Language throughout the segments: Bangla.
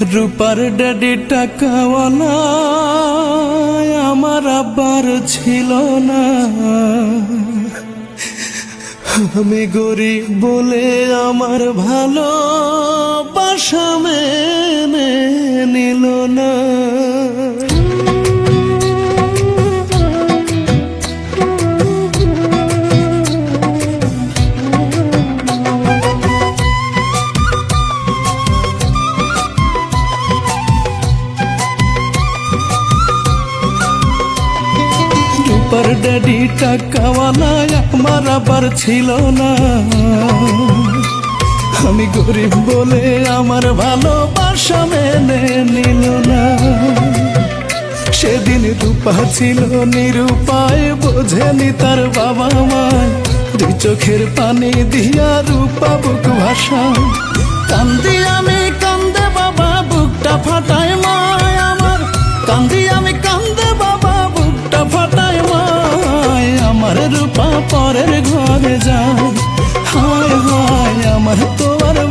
রূপার ড্যাডি টাকাওয়ালা আমার আব্বার ছিল না। আমি গরিব বলে আমার ভালো বাসা রূপার ড্যাডি টাকাওয়ালা আমার আবার ছিল না। আমি গরিব বলে আমার ভালোবাসা মেনে নিল না। সেদিন রূপা ছিল নিরূপায়, বোঝেনি তার বাবা মায় দুই চোখের পানি দিয়া রূপা বুক ভাষা কান্দি আমি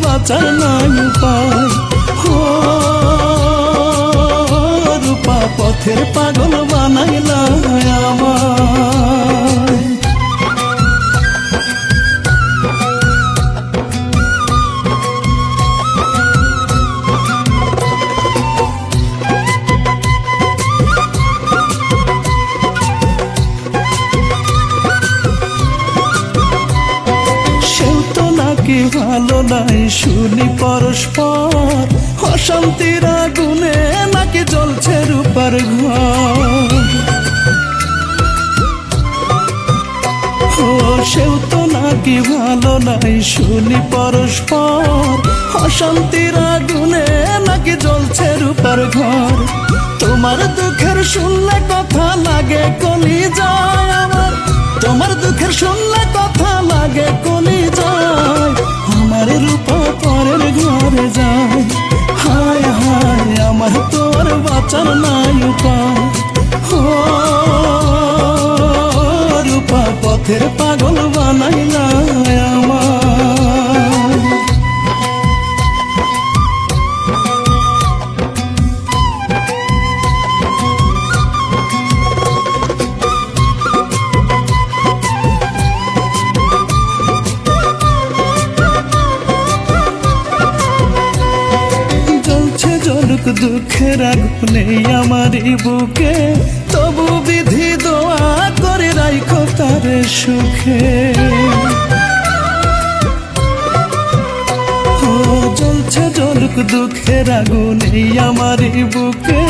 বাঁচার নাই উপায়। রূপা পথের পাগল বানাইলা আমায় নাকি ভালো নাই শুনি পরস্পর? অশান্তির আগুনে নাকি জ্বলছে রূপার ঘর? তো নাকি ভালো নাই শুনি পরস্পর? অশান্তির আগুনে নাকি জ্বলছে রূপার ঘর? তোমার দুঃখের শুনলে কথা লাগে কলি যায় আমার। তোমার দুঃখের শুনলে কথা দুঃখের আগুনে আমারই বুকে, তবু বিধি দোয়া করে রাইখো তার সুখে। জ্বলছে জলুক দুঃখের আগুনে আমারই বুকে,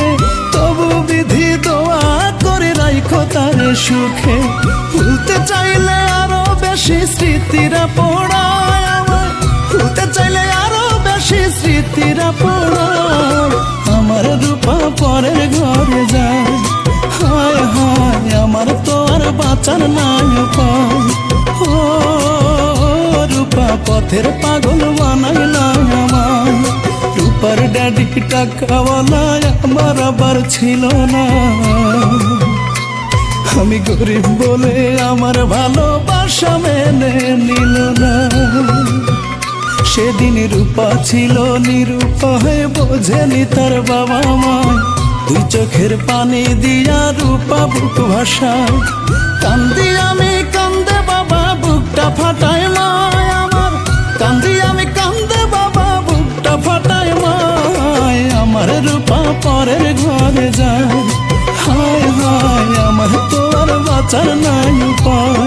তবু বিধি দোয়া করে রাইখো তার সুখে। ভুলতে চাইলে আরও বেশি স্মৃতিরা পড়ায় আমার ভুলতে চাইলে আরও বেশি স্মৃতিরা আমার রূপা পরের ঘরে যায়। হায় হায়, আমার তো আর বাঁচার নাই উপায়। ও, রূপা পথের পাগল বানাই না আমার রূপার ড্যাডি টাকাওয়ালা আমার আবার ছিল না। আমি গরিব বলে আমার ভালোবাসা মেনে নিল না। সেদিন রূপা ছিল নিরূপা হয়ে বোঝেনি তার বাবা মা। দুই চোখের পানি দিয়া রূপা বুক ভাষায় কান্দি আমি, কান্দে বাবা, বুকটা ফাটায় মায় আমার। কান্দি আমি, কান্দে বাবা, বুকটা ফাটায় মায় আমার। রূপা পরের ঘরে যায়। হায় হায়, আমার তো আর বাঁচার নাই উপায়।